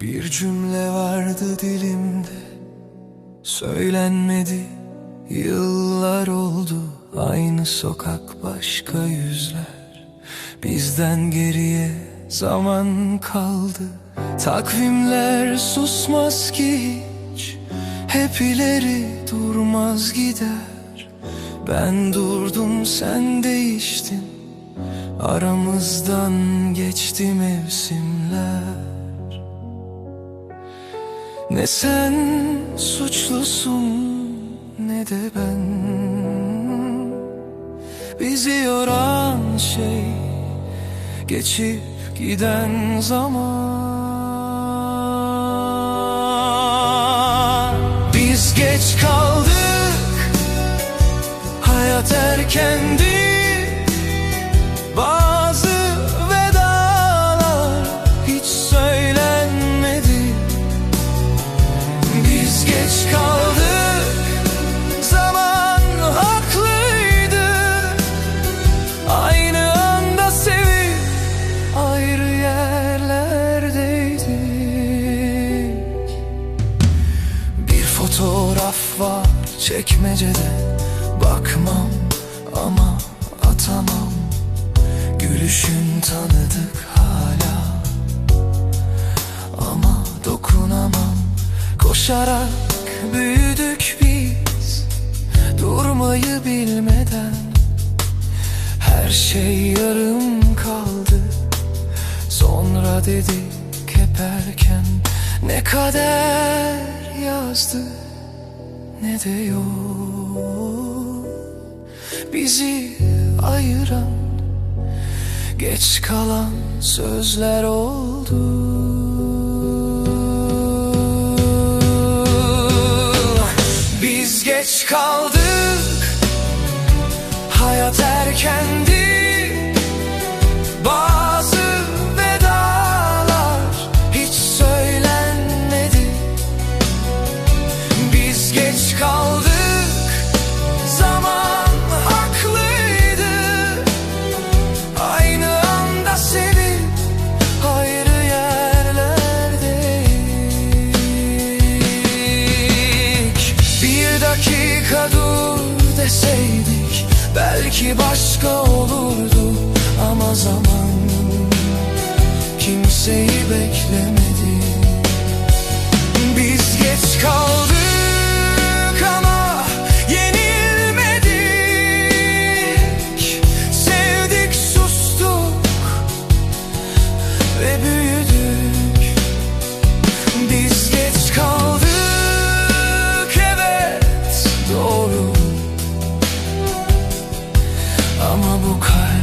Bir cümle vardı dilimde Söylenmedi Yıllar oldu Aynı sokak başka yüzler. Bizden geriye zaman kaldı Takvimler susmaz ki hiç. Hep ileri durmaz gider. Ben durdum sen değiştin. Aramızdan geçti mevsimler. Ne sen suçlusun ne de ben. Bizi yoran şey geçip giden zaman Biz geç kaldık. Hayat erkendi. Bazı vedalar hiç söylenmedi. Biz geç kaldık. Zaman haklıydı. Aynı anda sevip Ayrı yerlerdeydik. Bir fotoğraf var çekmecede. Bakmam ama atamam. Gülüşün tanıdık hala. Ama dokunamam. Koşarak büyüdük biz. Durmayı bilmeden. Her şey yarım kaldı. Sonra dedik hep erken. Ne kader yazdı Ne de yok. Bizi ayıran Geç kalan sözler oldu. Biz geç kaldık Hayat erkendi dakika dur deseydik Belki başka olurdu. Ama zaman Kimseyi beklemedi 不快。